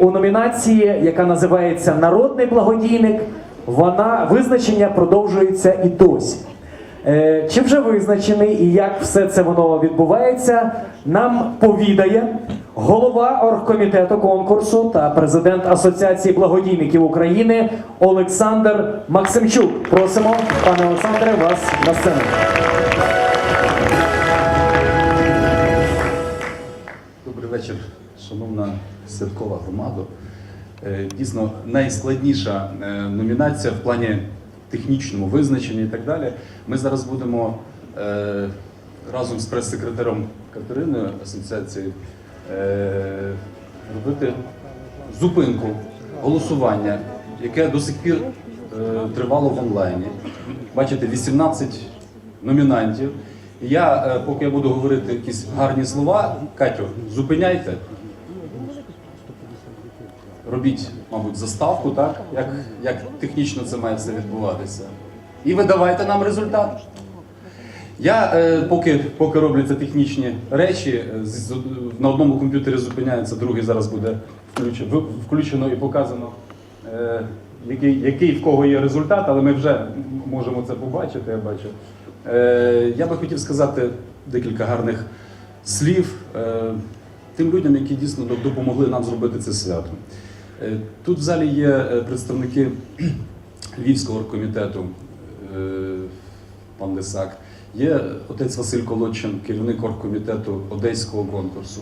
У номінації, яка називається Народний благодійник, вона визначення продовжується і досі. Е, Чи вже визначений і як все це воно відбувається, нам повідає голова оргкомітету конкурсу та президент Асоціації благодійників України Олександр Максимчук. Просимо, пане Олександре, вас на сцену. Добрий вечір, шановна святкова громада. Е, Дійсно, найскладніша е, номінація в плані технічному визначенні і так далі. Ми зараз будемо е, разом з прес-секретарем Катериною асоціації робити зупинку голосування, яке до сих пір тривало в онлайні. Бачите, 18 номінантів. Я, поки я буду говорити якісь гарні слова, Катю, зупиняйте. Робіть, мабуть, заставку, так? Як, як технічно це має все відбуватися. І видавайте нам результат. Я е, поки, поки робляться технічні речі, е, з- на одному комп'ютері зупиняється, другий зараз буде включено, включено і показано, е, який, який в кого є результат, але ми вже можемо це побачити, я бачу. Е, я би хотів сказати декілька гарних слів е, тим людям, які дійсно допомогли нам зробити це свято. Е, тут в залі є е, представники Львівського оргкомітету, е, пан Лисак. Є отець Василь Колодчин, керівник оргкомітету Одеського конкурсу.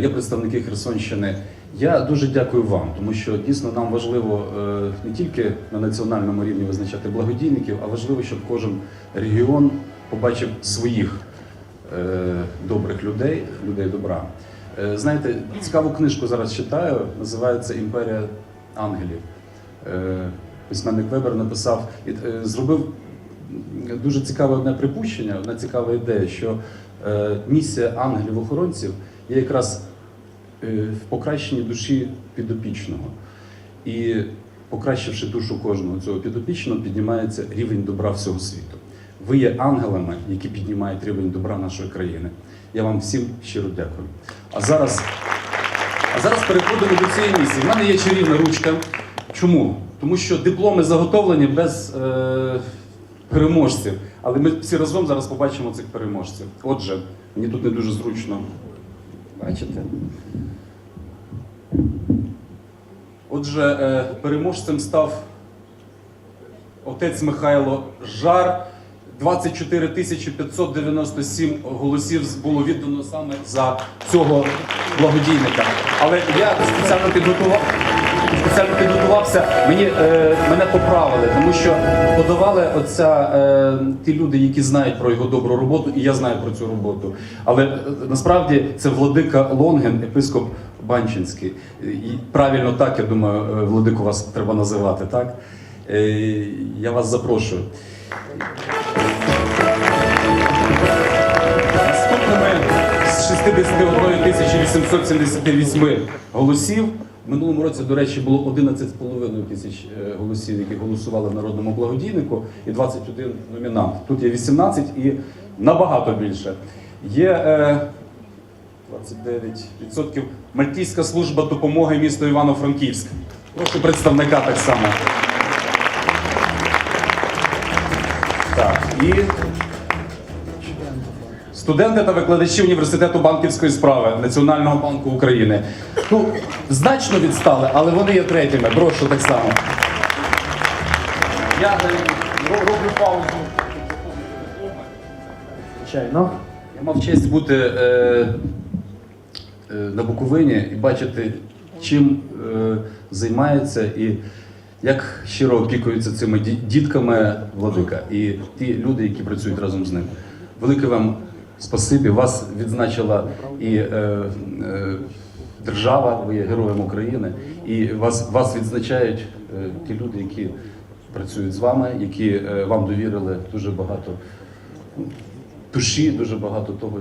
Є представники Херсонщини. Я дуже дякую вам, тому що дійсно нам важливо не тільки на національному рівні визначати благодійників, а важливо, щоб кожен регіон побачив своїх добрих людей, людей добра. Е, Знаєте, цікаву книжку зараз читаю, називається Імперія ангелів. Е, Письменник Вебер написав, е, зробив дуже цікаве одне припущення, одна цікава ідея, що місія ангелів-охоронців є якраз в покращенні душі підопічного. І покращивши душу кожного цього підопічного, піднімається рівень добра всього світу. Ви є ангелами, які піднімають рівень добра нашої країни. Я вам всім щиро дякую. А зараз, а зараз переходимо до цієї місії. У мене є чарівна ручка. Чому? Тому що дипломи заготовлені без е, переможців. Але ми всі разом зараз побачимо цих переможців. Отже, мені тут не дуже зручно. Бачите? Отже, е, переможцем став отець Михайло Жар. 24 тисячі 597 голосів було віддано саме за цього благодійника. Але я спеціально підготував. Спеціально підготувався, мені е, мене поправили, тому що подавали оця е, ті люди, які знають про його добру роботу, і я знаю про цю роботу. Але е, насправді це владика Лонген, епископ Банчинський. І правильно так, я думаю, е, владику вас треба називати, так? Е, я вас запрошую. 51 878 голосів. Минулому році, до речі, було 11,5 тисяч е, голосів, які голосували в народному благодійнику, і 21 номінант. Тут є 18 і набагато більше. Є е, 29% Мальтійська служба допомоги місту Івано-Франківськ. Прошу представника так само. Так, і студенти та викладачі університету банківської справи Національного банку України. Ну, значно відстали, але вони є третіми. Прошу так само. Я роблю паузу. Звичайно. Я мав честь бути е, е, на Буковині і бачити, чим е, займається і як щиро опікуються цими дітками владика і ті люди, які працюють разом з ним. Велике вам спасибі. Вас відзначила і е, е, держава, ви є героєм України, і вас, вас відзначають е, ті люди, які працюють з вами, які е, вам довірили дуже багато душі, дуже багато того,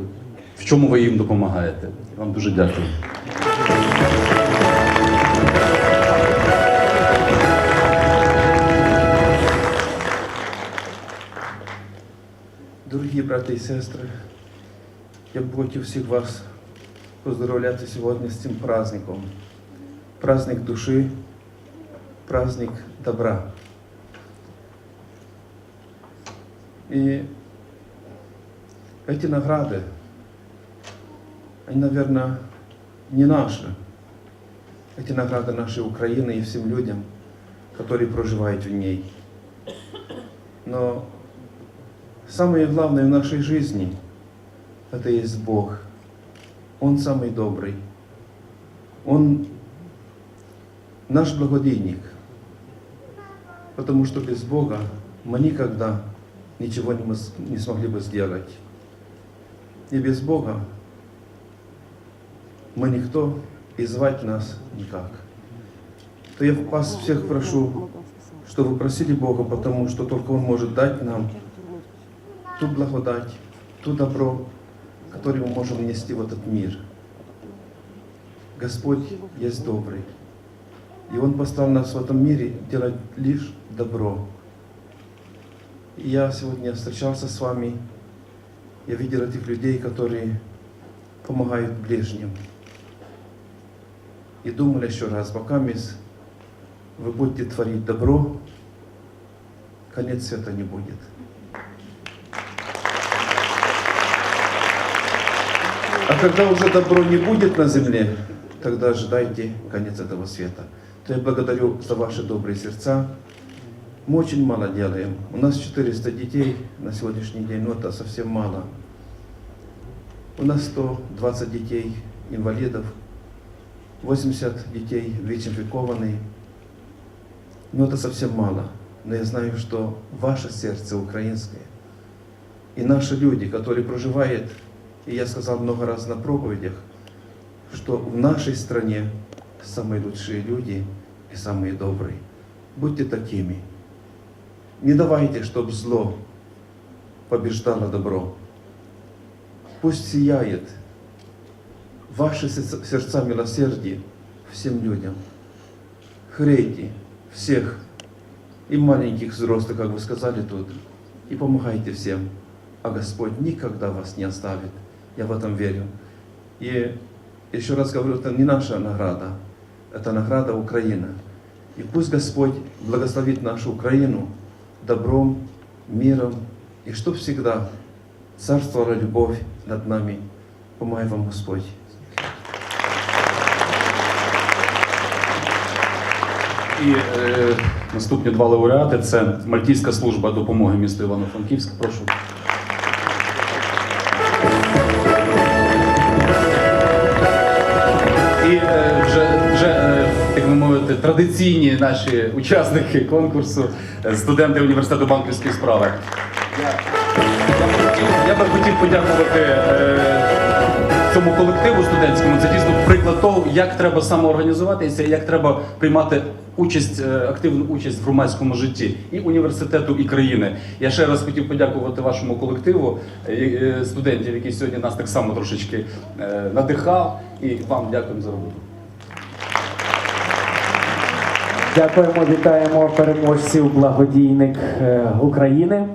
в чому ви їм допомагаєте. Вам дуже дякую. Дорогі брати і сестри, я б хотів всіх вас поздоровляти сьогодні з цим праздником. праздник души, праздник добра. И эти награды, они, наверное, не наши. Эти награды нашей Украины и всем людям, которые проживают в ней. Но самое главное в нашей жизни – это есть Бог. Он самый добрый. Он наш благодійник. Потому что без Бога мы никогда ничего не смогли бы сделать. И без Бога мы никто и звать нас никак. То я вас всех прошу, что вы просили Бога, потому что только Он может дать нам ту благодать, ту добро, которое мы можем нести в этот мир. Господь есть добрый. И Он поставил нас в этом мире делать лишь добро. И я сегодня встречался с вами, я видел этих людей, которые помогают ближним. И думал еще раз, пока вы будете творить добро, конец света не будет. А когда уже добро не будет на земле, тогда ожидайте конец этого света. То я благодарю за ваши добрые сердца. Мы очень мало делаем. У нас 400 детей на сегодняшний день, но это совсем мало. У нас 120 детей инвалидов, 80 детей ВИЧ-инфикованные. Но это совсем мало. Но я знаю, что ваше сердце украинское и наши люди, которые проживают, и я сказал много раз на проповедях, что в нашей стране самые лучшие люди и самые добрые. Будьте такими. Не давайте, чтобы зло побеждало добро. Пусть сияет ваши сердца- милосердия всем людям. Хрейте всех, и маленьких, взрослых, как вы сказали тут, и помогайте всем. А Господь никогда вас не оставит. Я в этом верю. И еще раз говорю, это не наша награда, это награда Украины. И пусть Господь благословит нашу Украину добром, миром, и чтоб всегда царствовала любовь над нами. Помогай вам Господь. І е, наступні два лауреати це Мальтійська служба допомоги місту Івано-Франківська. Прошу. Традиційні наші учасники конкурсу, студенти університету банківської справи. Я, би хотів, подякувати е, цьому колективу студентському. Це дійсно приклад того, як треба самоорганізуватися, як треба приймати участь, е, активну участь в громадському житті і університету, і країни. Я ще раз хотів подякувати вашому колективу е, студентів, який сьогодні нас так само трошечки надихав. І вам дякуємо за роботу. Дякуємо, вітаємо переможців благодійник е, України.